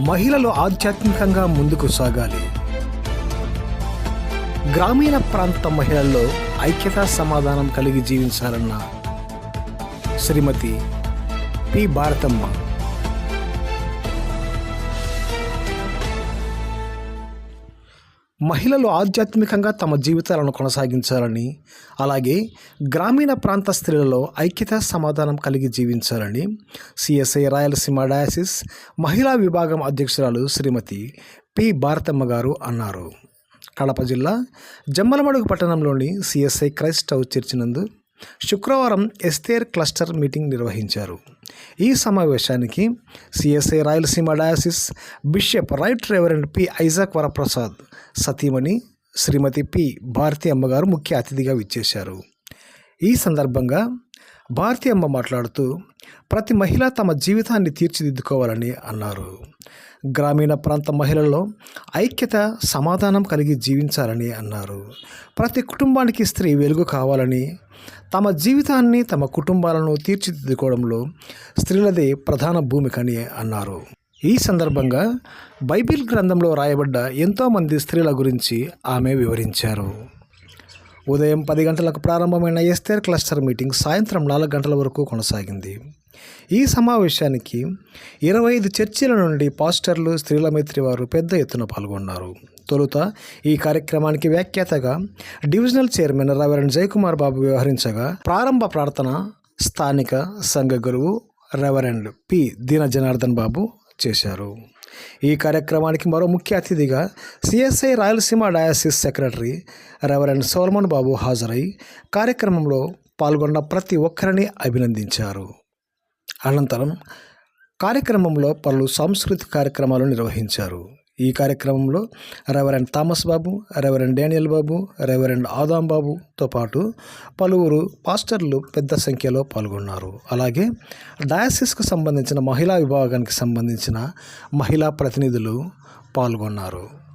మహిళలు ఆధ్యాత్మికంగా ముందుకు సాగాలి. గ్రామీణ ప్రాంత మహిళల్లో ఐక్యతా సమాధానం కలిగి జీవించాలన్న శ్రీమతి పి. భారతమ్మ. మహిళలు ఆధ్యాత్మికంగా తమ జీవితాలను కొనసాగించాలని అలాగే గ్రామీణ ప్రాంత స్త్రీలలో ఐక్యత సమాధానం కలిగి జీవించాలని సిఎస్ఐ రాయలసీమ డయాసిస్ మహిళా విభాగం అధ్యక్షురాలు శ్రీమతి పి. భారతమ్మ గారు అన్నారు. కడప జిల్లా జమ్మలమడుగు పట్టణంలోని సిఎస్ఐ క్రైస్ట్ హౌస్ చర్చి నందు శుక్రవారం ఎస్తేర్ క్లస్టర్ మీటింగ్ నిర్వహించారు. ఈ సమావేశానికి CSI Rayalaseema diocese bishop right reverend P Isaac Varaprasad సతీమణి శ్రీమతి పి భారతి అమ్మగారు ముఖ్య అతిథిగా విచ్చేశారు. ఈ సందర్భంగా భారతి అమ్మ మాట్లాడుతూ ప్రతి మహిళ తమ జీవితాన్ని తీర్చిదిద్దుకోవాలని అన్నారు. గ్రామీణ ప్రాంత మహిళల్లో ఐక్యత సమాధానం కలిగి జీవించాలని అన్నారు. ప్రతి కుటుంబానికి స్త్రీ వెలుగు కావాలని తమ జీవితాన్ని తమ కుటుంబాలను తీర్చిదిద్దుకోవడంలో స్త్రీలదే ప్రధాన భూమికని అన్నారు. ఈ సందర్భంగా బైబిల్ గ్రంథంలో రాయబడ్డ ఎంతోమంది స్త్రీల గురించి ఆమె వివరించారు. ఉదయం పది గంటలకు ప్రారంభమైన ఎస్తేర్ క్లస్టర్ మీటింగ్ సాయంత్రం నాలుగు గంటల వరకు కొనసాగింది. ఈ సమావేశానికి ఇరవై ఐదు చర్చిల నుండి పాస్టర్లు స్త్రీల మైత్రి వారు పెద్ద ఎత్తున పాల్గొన్నారు. తొలుత ఈ కార్యక్రమానికి వ్యాఖ్యాతగా divisional chairman reverend Jayakumar Babu వ్యవహరించగా ప్రారంభ ప్రార్థన స్థానిక సంఘ గురువు రెవరెండ్ పి. దీన జనార్దన్ బాబు చేశారు. ఈ కార్యక్రమానికి మరో ముఖ్య అతిథిగా CSI Rayalaseema diocese secretary reverend Solomon Babu హాజరై కార్యక్రమంలో పాల్గొన్న ప్రతి ఒక్కరిని అభినందించారు. అనంతరం కార్యక్రమంలో పలు సాంస్కృతిక కార్యక్రమాలు నిర్వహించారు. ఈ కార్యక్రమంలో reverend Thomas Babu reverend Daniel Babu reverend Adam బాబుతో పాటు పలువురు పాస్టర్లు పెద్ద సంఖ్యలో పాల్గొన్నారు. అలాగే డయాసిస్కు సంబంధించిన మహిళా విభాగానికి సంబంధించిన మహిళా ప్రతినిధులు పాల్గొన్నారు.